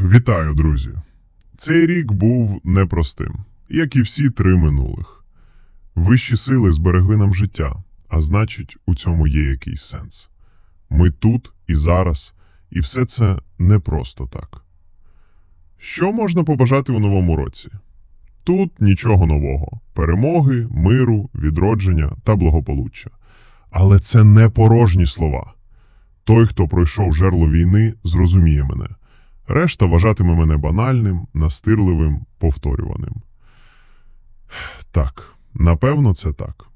Вітаю, друзі! Цей рік був непростим, як і всі три минулих. Вищі сили зберегли нам життя, а значить, у цьому є якийсь сенс. Ми тут і зараз, і все це не просто так. Що можна побажати у новому році? Тут нічого нового: перемоги, миру, відродження та благополуччя. Але це не порожні слова. Той, хто пройшов жерло війни, зрозуміє мене. Решта вважатиме мене банальним, настирливим, повторюваним. Так, напевно, це так.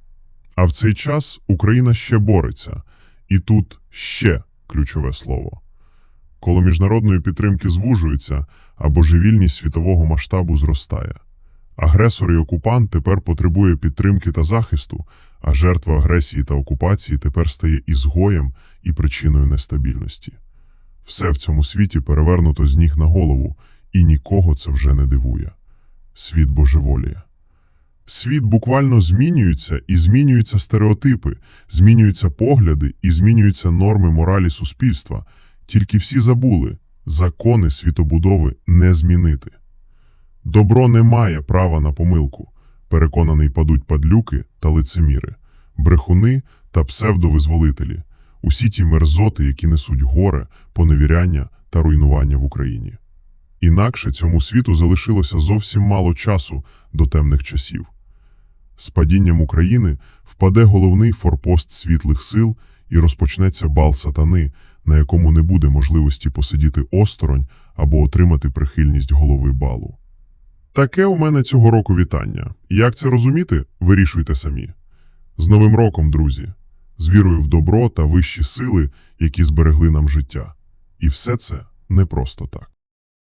А в цей час Україна ще бореться, і тут ще ключове слово. Коло міжнародної підтримки звужується, а божевільність світового масштабу зростає. Агресор і окупант тепер потребує підтримки та захисту, а жертва агресії та окупації тепер стає ізгоєм і причиною нестабільності. Все в цьому світі перевернуто з ніг на голову, і нікого це вже не дивує. Світ божеволіє. Світ буквально змінюється і змінюються стереотипи, змінюються погляди і змінюються норми моралі суспільства. Тільки всі забули, закони світобудови не змінити. Добро не має права на помилку. Переконаний падуть падлюки та лицеміри, брехуни та псевдовизволителі, усі ті мерзоти, які несуть горе, поневіряння та руйнування в Україні. Інакше цьому світу залишилося зовсім мало часу до темних часів. З падінням України впаде головний форпост світлих сил і розпочнеться бал сатани, на якому не буде можливості посидіти осторонь або отримати прихильність голови балу. Таке у мене цього року вітання. Як це розуміти, вирішуйте самі. З Новим роком, друзі! З вірою в добро та вищі сили, які зберегли нам життя. І все це не просто так.